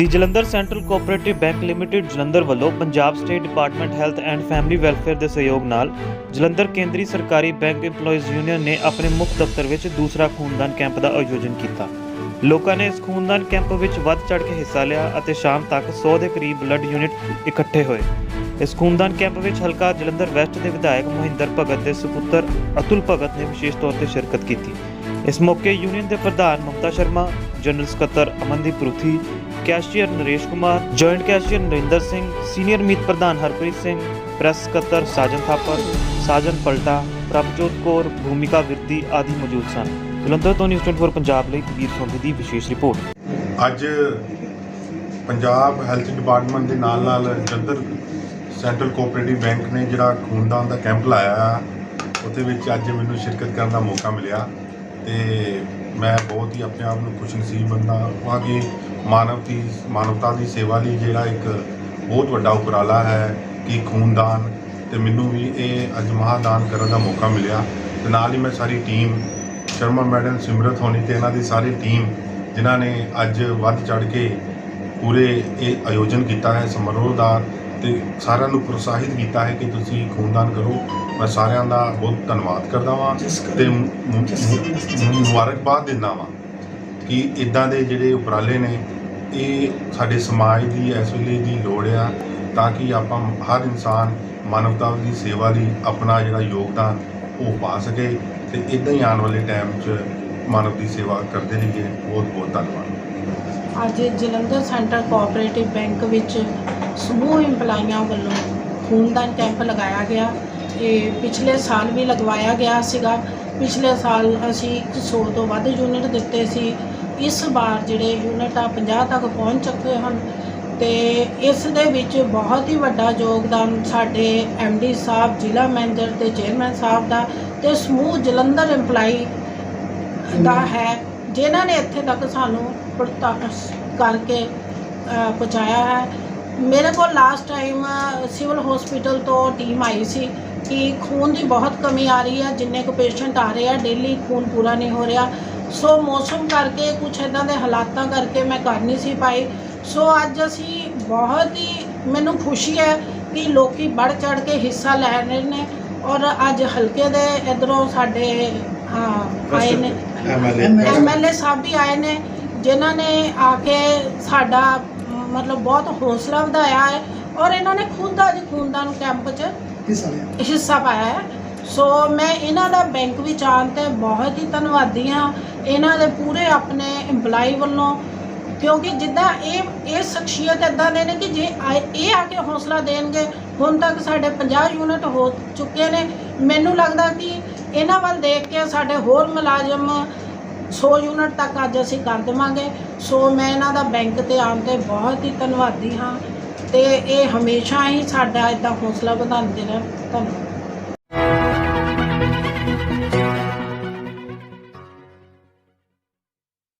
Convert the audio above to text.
ਦੀ Jalandhar central cooperative bank limited Jalandhar ਵੱਲੋਂ Punjab state department health and family welfare ਦੇ ਸਹਿਯੋਗ ਨਾਲ ਜਲੰਧਰ ਕੇਂਦਰੀ ਸਰਕਾਰੀ ਬੈਂਕ EMPLOYEES ਯੂਨੀਅਨ ਨੇ ਆਪਣੇ ਮੁੱਖ ਦਫ਼ਤਰ ਵਿੱਚ ਦੂਸਰਾ ਖੂਨਦਾਨ ਕੈਂਪ ਦਾ ਆਯੋਜਨ ਕੀਤਾ। ਲੋਕਾਂ ਨੇ ਇਸ ਖੂਨਦਾਨ ਕੈਂਪ ਵਿੱਚ ਵੱਧ ਚੜ੍ਹ ਕੇ ਹਿੱਸਾ ਲਿਆ ਅਤੇ ਸ਼ਾਮ ਤੱਕ 100 ਦੇ ਕਰੀਬ ਬਲੱਡ ਯੂਨਿਟ ਇਕੱਠੇ ਹੋਏ। ਇਸ ਖੂਨਦਾਨ ਕੈਂਪ ਵਿੱਚ ਹਲਕਾ ਜਲੰਧਰ ਵੈਸਟ ਦੇ ਵਿਧਾਇਕ ਮੋਹਿੰਦਰ ਭਗਤ ਦੇ ਸੁਪੁੱਤਰ ਅਤੁਲ ਭਗਤ ਨੇ ਵਿਸ਼ੇਸ਼ ਤੌਰ ਤੇ ਸ਼ਿਰਕਤ ਕੀਤੀ। ਇਸ ਮੌਕੇ ਯੂਨੀਅਨ ਦੇ ਪ੍ਰਧਾਨ ਮਮਤਾ ਸ਼ਰਮਾ, ਜਨਰਲ ਸਕੱਤਰ Amandeep Ruthi cashier Naresh Kumar, joint cashier Narinder Singh, senior ਮੀਤ ਪ੍ਰਧਾਨ ਹਰਪ੍ਰੀਤ ਸਿੰਘ, ਪ੍ਰੈਸ ਸਕੱਤਰ ਸਾਜਨ ਥਾਪਰ, ਸਾਜਨ ਪਲਟਾ, ਪ੍ਰਭਜੋਤ ਕੌਰ, ਭੂਮਿਕਾ ਵਿਰਦੀ ਆਦਿ ਮੌਜੂਦ ਸਨ। ਜਲੰਧਰ ਤੋਂ ਨਿਊਜ਼ 24 ਪੰਜਾਬ ਲਈ ਕਬੀਰ ਸੋਢੀ ਦੀ ਵਿਸ਼ੇਸ਼ ਰਿਪੋਰਟ। ਅੱਜ ਪੰਜਾਬ ਹੈਲਥ ਡਿਪਾਰਟਮੈਂਟ ਦੇ ਨਾਲ ਨਾਲ ਜਲੰਧਰ ਸੈਂਟਰਲ ਕੋਆਪਰੇਟਿਵ ਬੈਂਕ ਨੇ ਜਿਹੜਾ ਖੂਨਦਾਨ ਦਾ ਕੈਂਪ ਲਾਇਆ ਆ, ਉਹਦੇ ਵਿੱਚ ਅੱਜ ਮੈਨੂੰ ਸ਼ਿਰਕਤ ਕਰਨ ਦਾ ਮੌਕਾ ਮਿਲਿਆ। ਤੇ ਮੈਂ ਬਹੁਤ ਹੀ ਆਪਣੇ ਆਪ ਨੂੰ ਖੁਸ਼ਨਸੀਬ ਬੰਦਾ ਹਾਂ ਕਿ ਮਾਨਵਤੀ ਮਾਨਵਤਾ ਦੀ ਸੇਵਾ ਲਈ ਜਿਹੜਾ ਇੱਕ ਬਹੁਤ ਵੱਡਾ ਉਪਰਾਲਾ ਹੈ ਕਿ ਖੂਨਦਾਨ ਤੇ ਮੈਨੂੰ ਵੀ ਇਹ ਅੱਜ ਮਹਾਦਾਨ ਕਰਨ ਦਾ ਮੌਕਾ ਮਿਲਿਆ। ਤੇ ਨਾਲ ਹੀ ਮੈਂ ਸਾਰੀ ਟੀਮ, ਸ਼ਰਮਾ ਮੈਡਮ, ਸਿਮਰਤ ਹੋਣੀ ਤੇ ਇਹਨਾਂ ਦੀ ਸਾਰੀ ਟੀਮ, ਜਿਨ੍ਹਾਂ ਨੇ ਅੱਜ ਵੱਧ ਚੜ ਕੇ ਪੂਰੇ ਇਹ ਆਯੋਜਨ ਕੀਤਾ ਹੈ, ਸਮਾਰੋਹ ਦਾ ਤੇ ਸਾਰਿਆਂ ਨੂੰ ਪ੍ਰੋਤਸਾਹਿਤ ਕੀਤਾ ਹੈ ਕਿ ਤੁਸੀਂ ਖੂਨਦਾਨ ਕਰੋ। ਮੈਂ ਸਾਰਿਆਂ ਦਾ ਬਹੁਤ ਧੰਨਵਾਦ ਕਰਦਾ ਵਾਂ ਤੇ ਮੁਬਾਰਕਬਾਦ ਦਿੰਦਾ ਵਾਂ ਕਿ ਇਦਾਂ ਦੇ ਜਿਹੜੇ ਉਪਰਾਲੇ ਨੇ ਇਹ ਸਾਡੇ ਸਮਾਜ ਦੀ ਇਸ ਵੇਲੇ ਦੀ ਲੋੜ ਆ ਤਾਂ ਕਿ ਆਪਾਂ ਹਰ ਇਨਸਾਨ ਮਾਨਵਤਾ ਦੀ ਸੇਵਾ ਲਈ ਆਪਣਾ ਜਿਹੜਾ ਯੋਗਦਾਨ ਉਹ ਪਾ ਸਕੇ ਤੇ ਇਦਾਂ ਹੀ ਆਉਣ ਵਾਲੇ ਟਾਈਮ 'ਚ ਮਾਨਵ ਦੀ ਸੇਵਾ ਕਰਦੇ ਰਹੀਏ। ਬਹੁਤ ਬਹੁਤ ਧੰਨਵਾਦ। ਅੱਜ ਜਲੰਧਰ ਸੈਂਟਰ ਕੋਆਪਰੇਟਿਵ ਬੈਂਕ ਵਿੱਚ ਸਮੂਹ ਇੰਪਲਾਈਆਂ ਵੱਲੋਂ ਖੂਨਦਾਨ ਕੈਂਪ ਲਗਾਇਆ ਗਿਆ ਇਹ ਪਿਛਲੇ ਸਾਲ ਵੀ ਲਗਵਾਇਆ ਗਿਆ ਸੀਗਾ। ਪਿਛਲੇ ਸਾਲ ਅਸੀਂ 100 ਤੋਂ ਵੱਧ ਯੂਨਿਟ ਦਿੱਤੇ ਸੀ। ਇਸ ਵਾਰ ਜਿਹੜੇ ਯੂਨਿਟ ਆ 50 ਤੱਕ ਪਹੁੰਚ ਚੁੱਕੇ ਹਨ ਤੇ ਇਸ ਦੇ ਵਿੱਚ ਬਹੁਤ ਹੀ ਵੱਡਾ ਯੋਗਦਾਨ ਸਾਡੇ ਡੀ ਸਾਹਿਬ, ਜ਼ਿਲ੍ਹਾ ਮੈਨੇਜਰ ਤੇ ਚੇਅਰਮੈਨ ਸਾਹਿਬ ਦਾ ਤੇ ਸਮੂਹ ਜਲੰਧਰ ਇੰਪਲਾਈ ਦਾ ਹੈ, ਜਿਨ੍ਹਾਂ ਨੇ ਇੱਥੇ ਤੱਕ ਸਾਨੂੰ ਪੜਤਾ ਕਰਕੇ ਪਹੁੰਚਾਇਆ ਹੈ। ਮੇਰੇ ਕੋਲ ਲਾਸਟ ਟਾਈਮ ਸਿਵਲ ਹਸਪੀਟਲ ਤੋਂ ਟੀਮ ਆਈ ਸੀ ਕਿ ਖੂਨ ਦੀ ਬਹੁਤ ਕਮੀ ਆ ਰਹੀ ਹੈ ਜਿੰਨੇ ਕੁ ਪੇਸ਼ੈਂਟ ਆ ਰਹੇ ਆ ਡੇਲੀ ਖੂਨ ਪੂਰਾ ਨਹੀਂ ਹੋ ਰਿਹਾ। ਸੋ ਮੌਸਮ ਕਰਕੇ ਕੁਝ ਇਦਾਂ ਦੇ ਹਾਲਾਤਾਂ ਕਰਕੇ ਮੈਂ ਕਰ ਨਹੀਂ ਸੀ ਪਾਈ। ਸੋ ਅੱਜ ਅਸੀਂ ਬਹੁਤ ਹੀ ਮੈਨੂੰ ਖੁਸ਼ੀ ਹੈ ਕਿ ਲੋਕੀ ਵੱਧ ਚੜ ਕੇ ਹਿੱਸਾ ਲੈ ਰਹੇ ਨੇ ਔਰ ਅੱਜ ਹਲਕੇ ਦੇ ਇਧਰੋਂ ਸਾਡੇ ਹਾਂ ਆਏ ਨੇ। ਐਮਐਲਏ ਸਾਹਿਬ ਵੀ ਆਏ ਨੇ ਜਿਨ੍ਹਾਂ ਨੇ ਆ ਕੇ ਸਾਡਾ ਮਤਲਬ ਬਹੁਤ ਹੌਸਲਾ ਵਧਾਇਆ ਹੈ ਔਰ ਇਹਨਾਂ ਨੇ ਖੁਦ ਅੱਜ ਖੂਨਦਾਨ ਕੈਂਪ 'ਚ ਹਿੱਸਾ ਪਾਇਆ ਹੈ। ਸੋ ਮੈਂ ਇਹਨਾਂ ਦਾ ਬੈਂਕ ਵਿੱਚ ਆਉਣ ਤੇ ਬਹੁਤ ਹੀ ਧੰਨਵਾਦੀ ਹਾਂ। ਇਹਨਾਂ ਦੇ ਪੂਰੇ ਆਪਣੇ EMPLOYE ਵੱਲੋਂ ਕਿਉਂਕਿ ਜਿੱਦਾਂ ਇਹ ਇਹ ਸ਼ਖਸੀਅਤ ਇਦਾਂ ਦੇ ਨੇ ਕਿ ਜੇ ਆ- ਇਹ ਆ ਕੇ ਹੌਸਲਾ ਦੇਣਗੇ ਹੁਣ ਤੱਕ ਸਾਡੇ 50 ਯੂਨਿਟ ਹੋ ਚੁੱਕੇ ਨੇ। ਮੈਨੂੰ ਲੱਗਦਾ ਕਿ ਇਹਨਾਂ ਵੱਲ ਦੇਖ ਕੇ ਸਾਡੇ ਹੋਰ ਮੁਲਾਜ਼ਮ 100 ਯੂਨਿਟ ਤੱਕ ਅੱਜ ਅਸੀਂ ਕਰ ਦੇਵਾਂਗੇ। ਸੋ ਮੈਂ ਇਹਨਾਂ ਦਾ ਬੈਂਕ ਤੇ ਆਉਣ ਤੇ ਬਹੁਤ ਹੀ ਧੰਨਵਾਦੀ ਹਾਂ ਤੇ ਇਹ ਹਮੇਸ਼ਾ ਹੀ ਸਾਡਾ ਇਦਾਂ ਹੌਸਲਾ ਵਧਾਉਂਦੇ ਰਹਿਣ। ਧੰਨਵਾਦ।